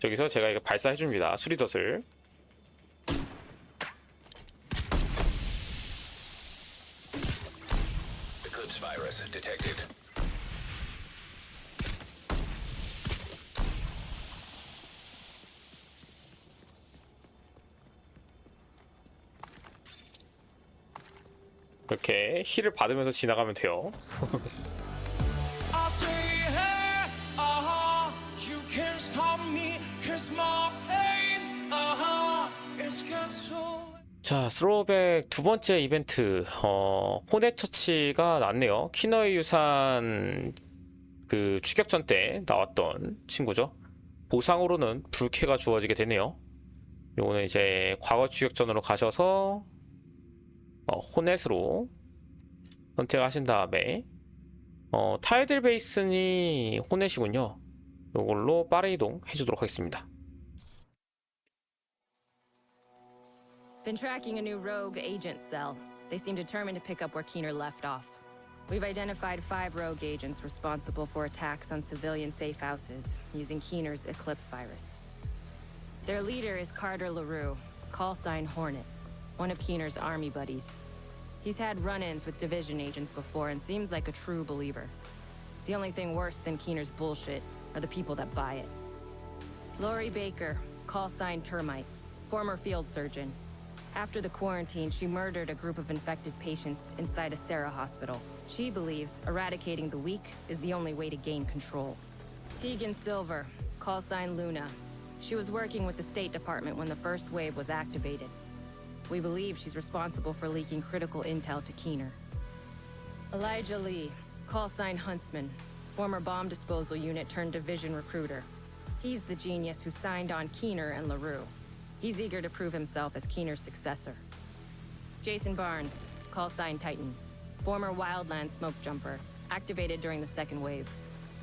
저기서 제가 이거 발사해 줍니다. 수리덫을. Eclipse virus detected. 이렇게 힐을 받으면서 지나가면 돼요. 자, 스로백 두 번째 이벤트, 어, 호넷 처치가 났네요. 키너의 유산 그 추격전 때 나왔던 친구죠. 보상으로는 불쾌가 주어지게 되네요. 요거는 이제 과거 추격전으로 가셔서 어, 호넷으로 선택하신 다음에 어, 타이틀 베이스니 호넷이군요. 요걸로 빠른 이동 해주도록 하겠습니다. Been tracking a new rogue agent cell. They seem determined to pick up where Keener left off. We've identified five rogue agents responsible for attacks on civilian safe houses using Keener's Eclipse virus. Their leader is Carter LaRue, call sign Hornet, one of Keener's army buddies. He's had run ins with division agents before and seems like a true believer. The only thing worse than Keener's bullshit are the people that buy it. Lori Baker, call sign Termite, former field surgeon. After the quarantine, she murdered a group of infected patients inside a Sarah hospital. She believes eradicating the weak is the only way to gain control. Tegan Silver, call sign Luna. She was working with the State Department when the first wave was activated. We believe she's responsible for leaking critical intel to Keener. Elijah Lee, call sign Huntsman, former bomb disposal unit turned division recruiter. He's the genius who signed on Keener and LaRue. He's eager to prove himself as Keener's successor. Jason Barnes, call sign Titan, former wildland smoke jumper, activated during the second wave.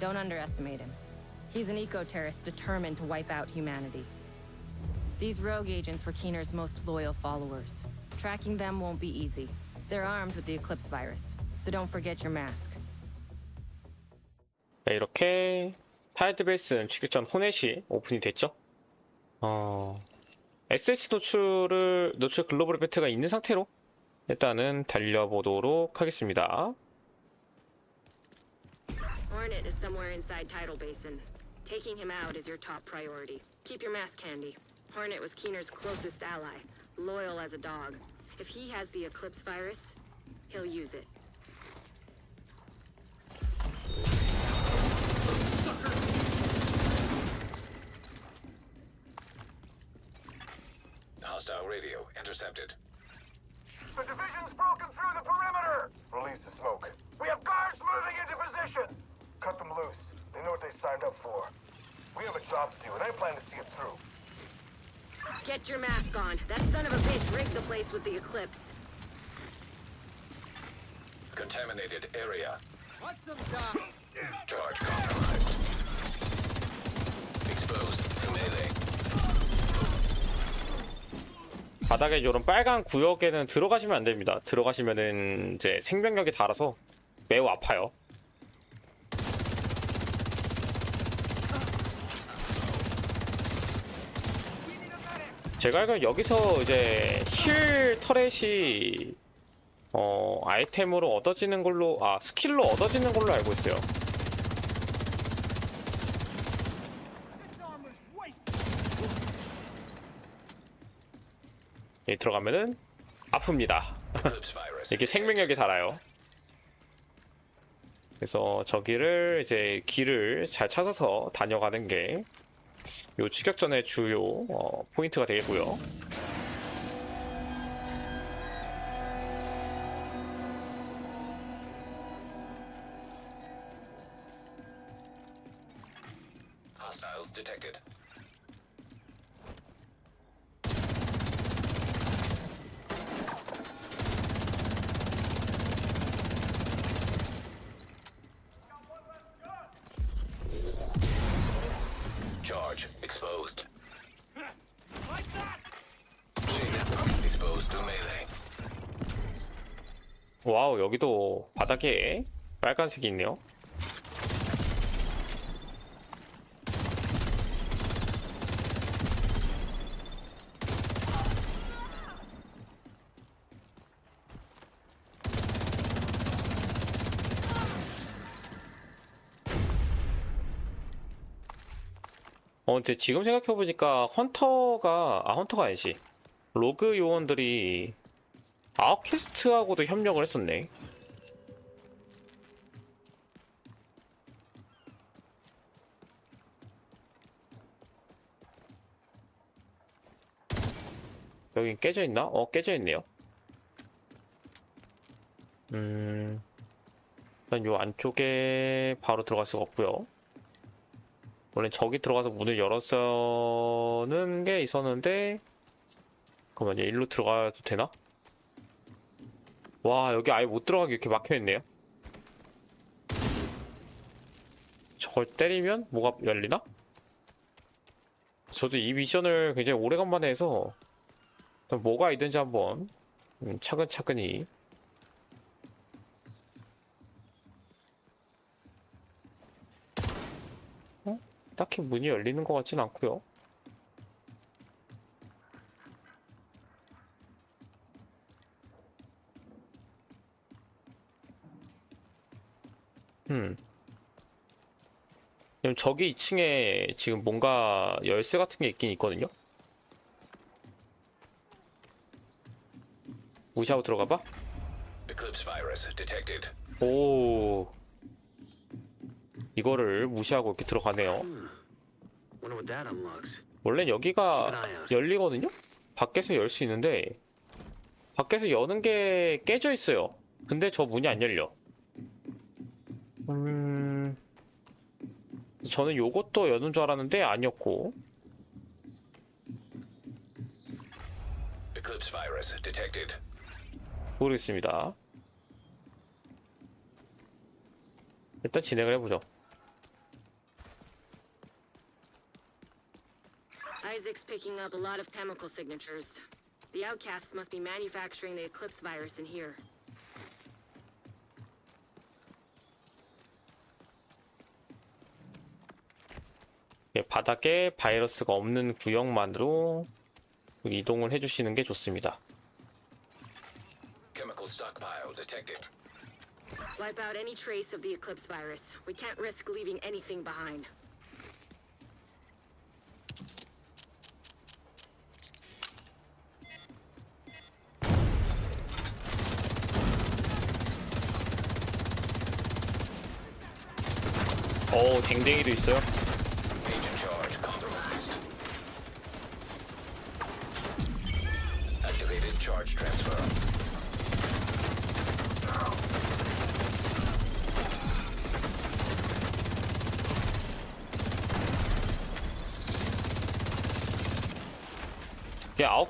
Don't underestimate him. He's an eco-terrorist determined to wipe out humanity. These rogue agents were Keener's most loyal followers. Tracking them won't be easy. They're armed with the Eclipse virus, so don't forget your mask. 네, 이렇게 타이틀 베이스는 추격전 호넷이 오픈이 됐죠. 어, SH 노출을 노출 글로벌 배트가 있는 상태로 일단은 달려보도록 하겠습니다. Hostile radio intercepted. The division's broken through the perimeter! Release the smoke. We have guards moving into position! Cut them loose. They know what they signed up for. We have a job to do, and I plan to see it through. Get your mask on. That son of a bitch rigged the place with the Eclipse. Contaminated area. Watch them down! Charge compromised. Exposed 바닥에 이런 빨간 구역에는 들어가시면 안 됩니다. 들어가시면은 이제 생명력이 달아서 매우 아파요. 제가 알기로 여기서 이제 힐 터렛이 어 아이템으로 얻어지는 걸로 아 스킬로 얻어지는 걸로 알고 있어요. 예, 들어가면은 아픕니다. 이렇게 생명력이 달아요. 그래서 저기를 이제 길을 잘 찾아서 다녀가는 게 요 추격전의 주요 어, 포인트가 되겠고요. 와우 여기도 바닥에 빨간색이 있네요 어, 근데 지금 생각해보니까 헌터가, 아, 헌터가 아니지. 로그 요원들이 아웃캐스트하고도 협력을 했었네. 여긴 깨져 있나? 어, 깨져 있네요. 음, 일단 요 안쪽에 바로 들어갈 수가 없고요. 원래 저기 들어가서 문을 열었는 게 있었는데, 잠깐만요. 일로 들어가도 되나? 와, 여기 아예 못 들어가게 이렇게 막혀 있네요. 저걸 때리면 뭐가 열리나? 저도 이 미션을 굉장히 오래간만에 해서 뭐가 있는지 한번 음, 차근차근히 어? 딱히 문이 열리는 것 같진 않고요. 음. 그럼 저기 2층에 지금 뭔가 열쇠 같은 게 있긴 있거든요. 무시하고 들어가 봐. Eclipse virus detected. 오. 이거를 무시하고 이렇게 들어가네요. Unlocks. 원래 여기가 열리거든요? 밖에서 열 수 있는데 밖에서 여는 게 깨져 있어요. 근데 저 문이 안 열려. 음... 저는 요것도 여는 줄 알았는데 아니었고 Eclipse virus detected. 모르겠습니다. 일단 진행을 해보죠. Isaac's picking up a lot of chemical signatures. The outcasts must be manufacturing the Eclipse virus in here. 바닥에 바이러스가 없는 구역만으로 이동을 해주시는 게 좋습니다. Chemical stockpile detected. Wipe out any trace of the Eclipse virus. We can't risk leaving anything behind. 어, 댕댕이도 있어요.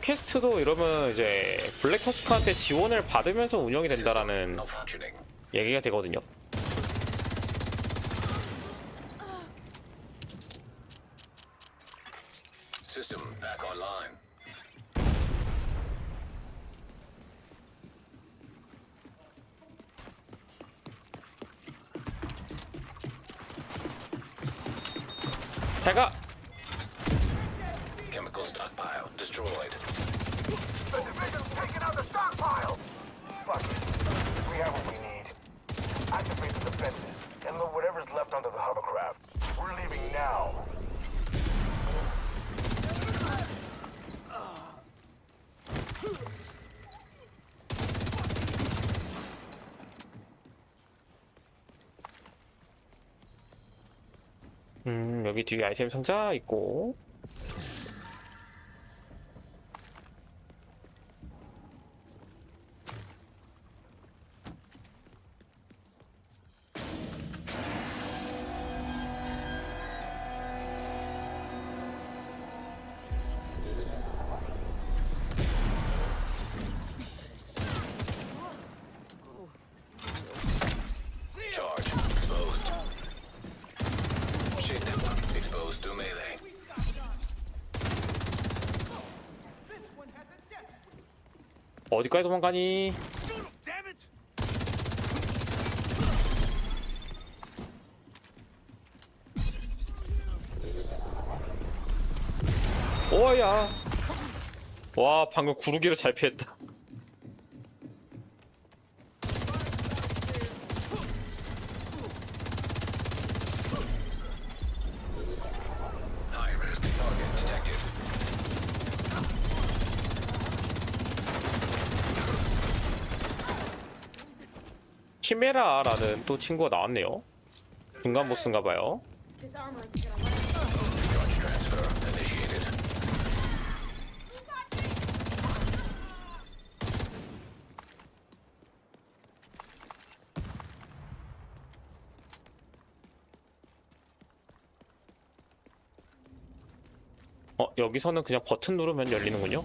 이 아웃캐스트도 이러면 이제 블랙 터스크한테 지원을 받으면서 운영이 된다라는. 얘기가 되거든요. System back online. 제가 Chemical stockpile destroyed. The division's taking out the stockpile! Fuck it. We have what we need. Activate the defenses and load whatever's left onto the hovercraft. We're leaving now. 음, 여기 뒤에 아이템 상자 있고 어디까지 도망가니? 오야. 와, 방금 구르기로 잘 피했다. High risk 키메라라는 또 친구가 나왔네요. 중간 보스인가 봐요. 어, 여기서는 그냥 버튼 누르면 열리는군요.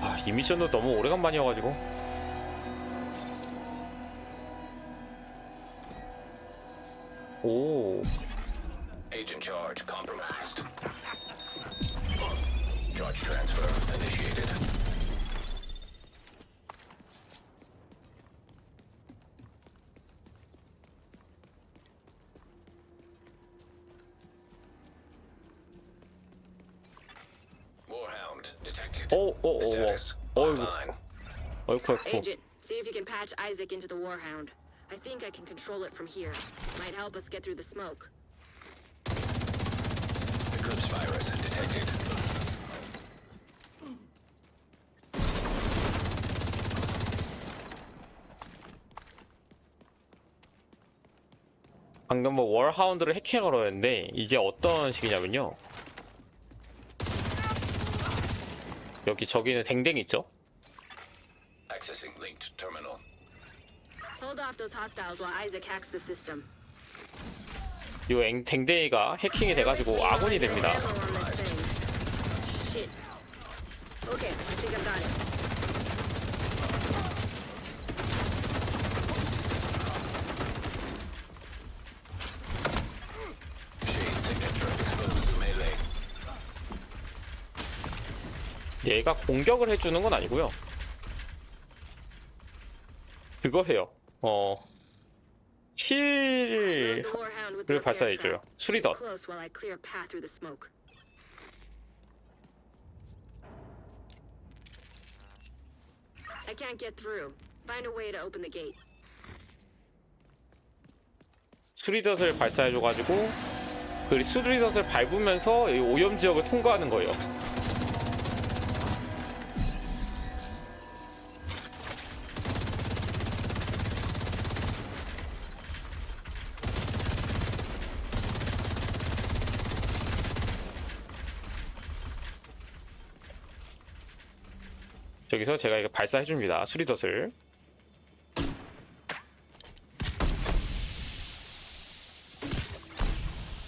아, 이 미션도 너무 오래간만이어가지고. 오, Agent charge compromised. Charge transfer initiated. Warhound detected. 오, 오, 오, Status 오. 어이구, online. 어이쿠, 어이쿠. Agent, see if you can patch Isaac into the Warhound. I think I can control it from here. Might help us get through the smoke. Eclipse virus detected. 방금 뭐 월하운드를 해킹하러 했는데 이게 어떤 식이냐면요. 여기 저기는 댕댕이 있죠? Hold off those hostiles while Isaac hacks the system. 요 앵, 댕댕이가 해킹이 돼가지고 아군이 됩니다. Shit. Okay, I think I've got it. 얘가 공격을 해주는 건 아니고요. 그거 해요. 어, bear 발사해줘요. 수리덧. I can't get through. Find a way to open the gate. 수리덧을 발사해줘가지고 그 수리덧을 밟으면서 이 오염 지역을 통과하는 거예요. 저기서 제가 이거 발사해 줍니다.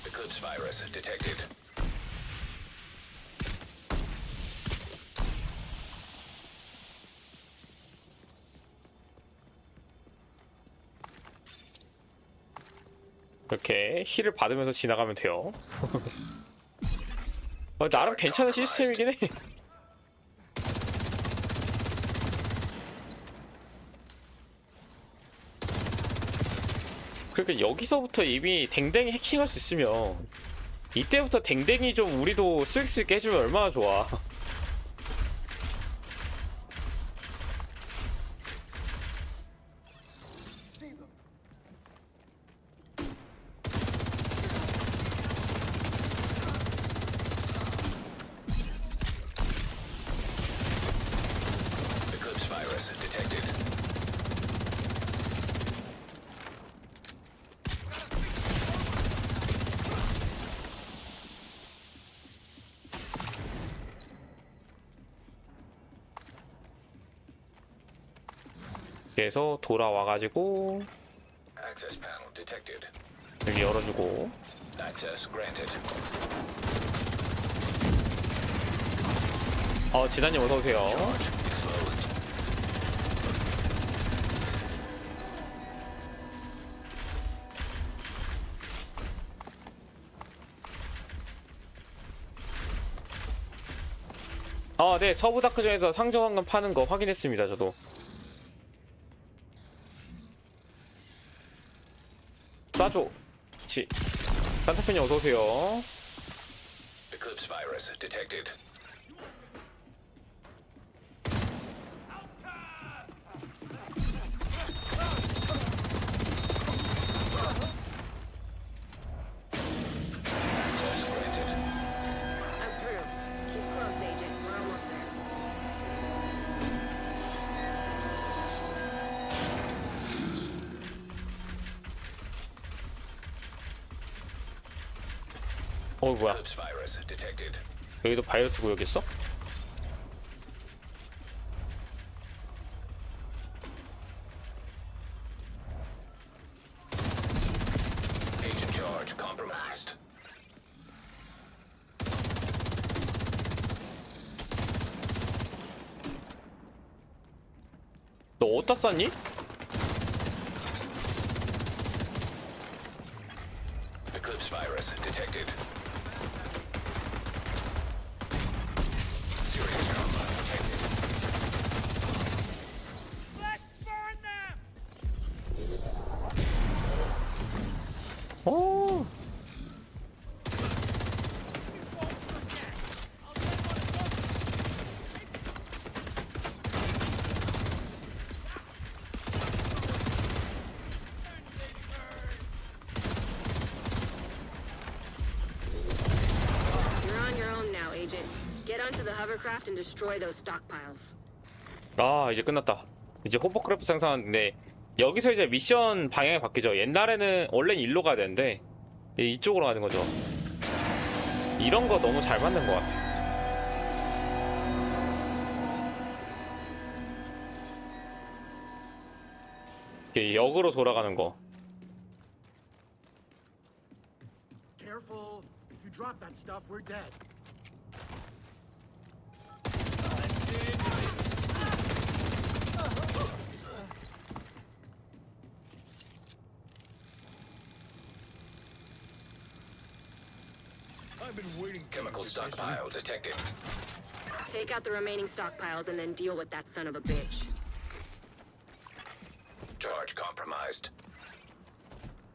Eclipse virus detected. 이렇게 힐을 받으면서 지나가면 돼요. 어, 나름 괜찮은 시스템이긴 해. 그러니까 여기서부터 이미 댕댕이 해킹할 수 있으면 이때부터 댕댕이 좀 우리도 쓸 수 있게 해주면 얼마나 좋아. 그래서 돌아와가지고. 여기 열어주고. 어 지단님 어서 오세요. Charge exposed. 아, 네. 서부 다크존에서 상점 황금 파는 거 확인했습니다. 저도. 쏴줘. 그치. 산타페님 어서 오세요. Eclipse virus detected. 어 뭐야. 여기도 바이러스 charge compromised. 너 어디다 쌌니? Eclipse virus detected. Hovercraft and destroy those stockpiles. 아 이제 끝났다 이제 호버크래프트 생성하는데 여기서 이제 미션 방향이 바뀌죠 옛날에는 원래는 일로 가야 되는데 이제 이쪽으로 가는 거죠 이런 거 너무 잘 만든 것 같아 이게 역으로 돌아가는 거 Careful. If you drop that stuff, we're dead. Chemical stockpile detected. Take out the remaining stockpiles and then deal with that son of a bitch. Charge compromised.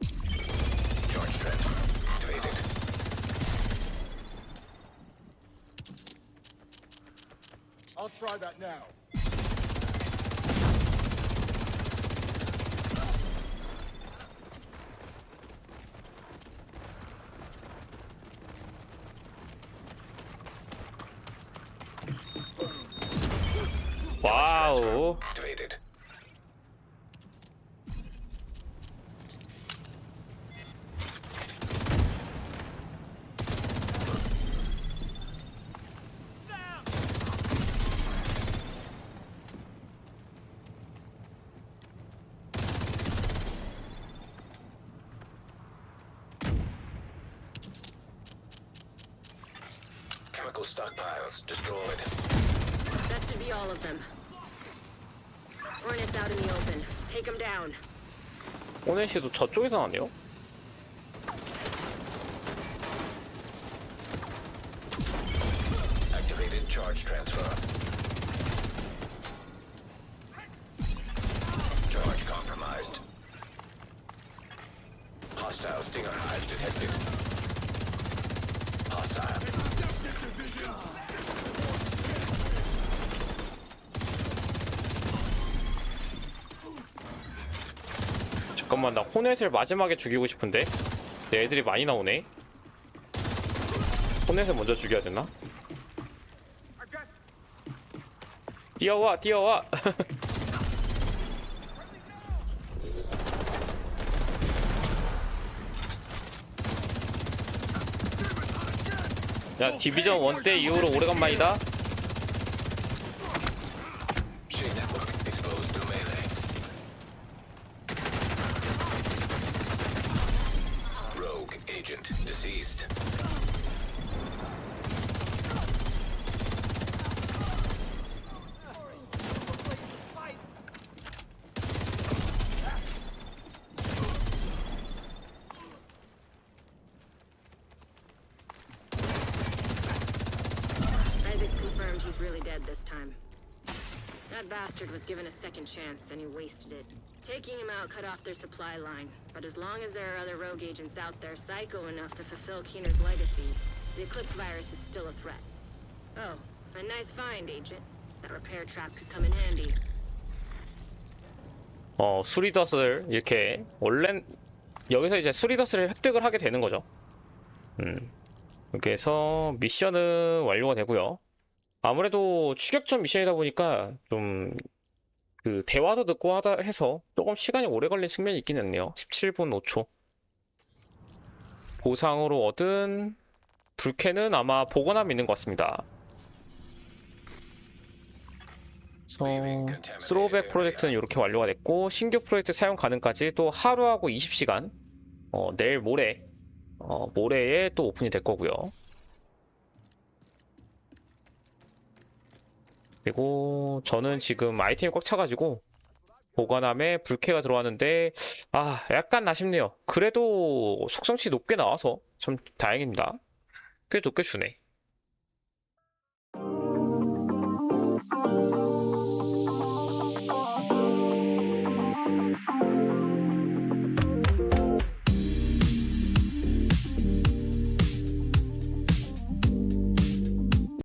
Charge transfer activated. I'll try that now. 와우 Activated. Stockpiles destroyed. That should be all of them. Hornets out in the open. Take them down. 호넷이도 저쪽에서 나네요 Activated charge transfer. Charge compromised. Hostile Stinger hive detected. Hostile. 잠깐만 나 호넷을 마지막에 죽이고 싶은데? 내 애들이 많이 나오네. 호넷을 먼저 죽여야 되나? 뛰어와 뛰어와. 야 디비전 1때 이후로 오래간만이다 chance and he wasted it. Taking him out cut off their supply line, but as long as there are other rogue agents out there psycho enough to fulfill Keener's legacy, the Eclipse virus is still a threat. Oh, a nice find, Agent. That repair trap could come in handy. 어 수리덫을 이렇게 원래 여기서 이제 수리덫을 획득을 하게 되는 거죠. 음 이렇게 해서 미션은 완료가 되고요. 아무래도 추격전 미션이다 보니까 좀 그 대화도 듣고 하다 해서 조금 시간이 오래 걸린 측면이 있긴 했네요. 17분 5초. 보상으로 얻은 불캐는 아마 보관함에 있는 것 같습니다. 스로우백 프로젝트는 이렇게 완료가 됐고 신규 프로젝트 사용 가능까지 또 하루하고 20시간 어, 내일 모레 어, 모레에 또 오픈이 될 거고요. 그리고 저는 지금 아이템이 꽉 차가지고 보관함에 불캐가 들어왔는데 아 약간 아쉽네요. 그래도 속성치 높게 나와서 참 다행입니다. 꽤 높게 주네.